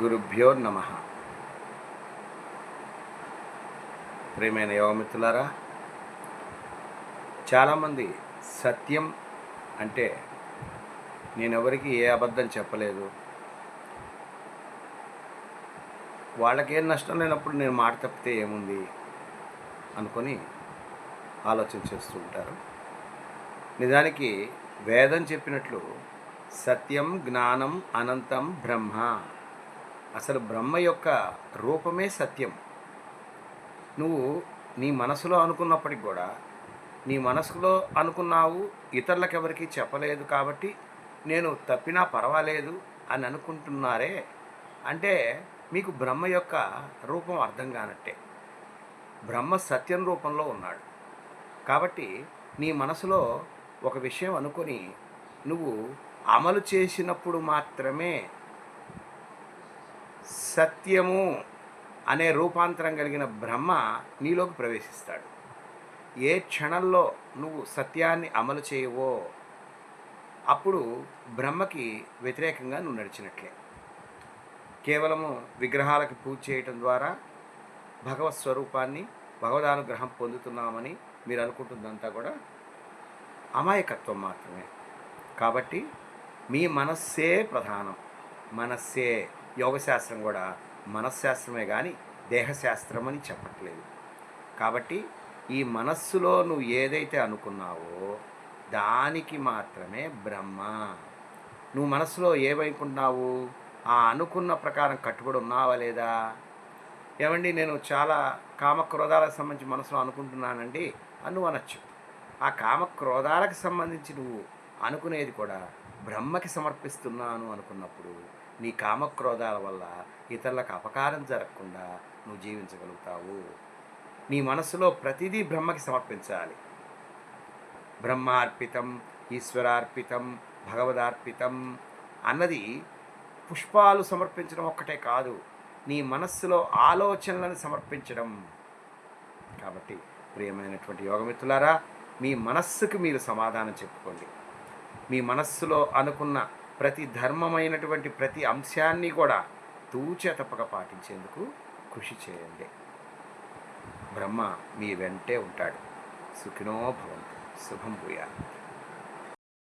గురుభ్యో నమ. ప్రియమైన యోగమిత్రులారా చాలామంది సత్యం అంటే నేను ఎవరికి ఏ అబద్ధం చెప్పలేదు. వాళ్ళకేం నష్టం లేనప్పుడు నేను మాట తప్పితే ఏముంది అనుకొని ఆలోచన చేస్తూ ఉంటారు. నిజానికి వేదం చెప్పినట్లు సత్యం జ్ఞానం అనంతం బ్రహ్మ అసలు బ్రహ్మ యొక్క రూపమే సత్యం. నువ్వు నీ మనసులో అనుకున్నప్పటికి కూడా నీ మనసులో అనుకున్నావు ఇతరులకెవరికి చెప్పలేదు కాబట్టి నేను తప్పినా పర్వాలేదు అని అనుకుంటున్నారే అంటే మీకు బ్రహ్మ యొక్క రూపం అర్థం కానట్టే. బ్రహ్మ సత్యం రూపంలో ఉన్నాడు. కాబట్టి నీ మనసులో ఒక విషయం అనుకొని నువ్వు అమలు చేసినప్పుడు మాత్రమే సత్యము అనే రూపాంతరం కలిగిన బ్రహ్మ నీలోకి ప్రవేశిస్తాడు. ఏ క్షణంలో నువ్వు సత్యాన్ని అమలు చేయవో అప్పుడు బ్రహ్మకి వ్యతిరేకంగా నువ్వు నడిచినట్లే. కేవలము విగ్రహాలకు పూజ చేయటం ద్వారా భగవత్ స్వరూపాన్ని భగవదానుగ్రహం పొందుతున్నామని మీరు అనుకుంటుందంతా కూడా అమాయకత్వం మాత్రమే. కాబట్టి మీ మనస్సే ప్రధానం. మనస్సే. యోగశాస్త్రం కూడా మనశ్శాస్త్రమే కానీ దేహశాస్త్రం అని చెప్పట్లేదు. కాబట్టి ఈ మనస్సులో నువ్వు ఏదైతే అనుకున్నావో దానికి మాత్రమే బ్రహ్మ. నువ్వు మనస్సులో ఏమనుకుంటున్నావు ఆ అనుకున్న ప్రకారం కట్టుబడి ఉన్నావా లేదా? ఏమండి నేను చాలా కామక్రోధాలకు సంబంధించి మనసులో అనుకుంటున్నానండి అను అనొచ్చు. ఆ కామక్రోధాలకు సంబంధించి నువ్వు అనుకునేది కూడా బ్రహ్మకి సమర్పిస్తున్నాను అనుకున్నప్పుడు నీ కామక్రోధాల వల్ల ఇతరులకు అపకారం జరగకుండా నువ్వు జీవించగలుగుతావు. నీ మనసులో ప్రతిదీ బ్రహ్మకి సమర్పించాలి. బ్రహ్మార్పితం ఈశ్వరార్పితం భగవదార్పితం అన్నది పుష్పాలు సమర్పించడం ఒక్కటే కాదు నీ మనస్సులో ఆలోచనలను సమర్పించడం. కాబట్టి ప్రియమైనటువంటి యోగమిత్రులారా మీ మనస్సుకు మీరు సమాధానం చెప్పుకోండి. మీ మనస్సులో అనుకున్న ప్రతి ధర్మమైనటువంటి ప్రతి అంశాన్ని కూడా తూచే తప్పక పాటించేందుకు కృషి చేయండి. బ్రహ్మ మీ వెంటే ఉంటాడు. సుఖినో భవంతు. శుభం భూయాలి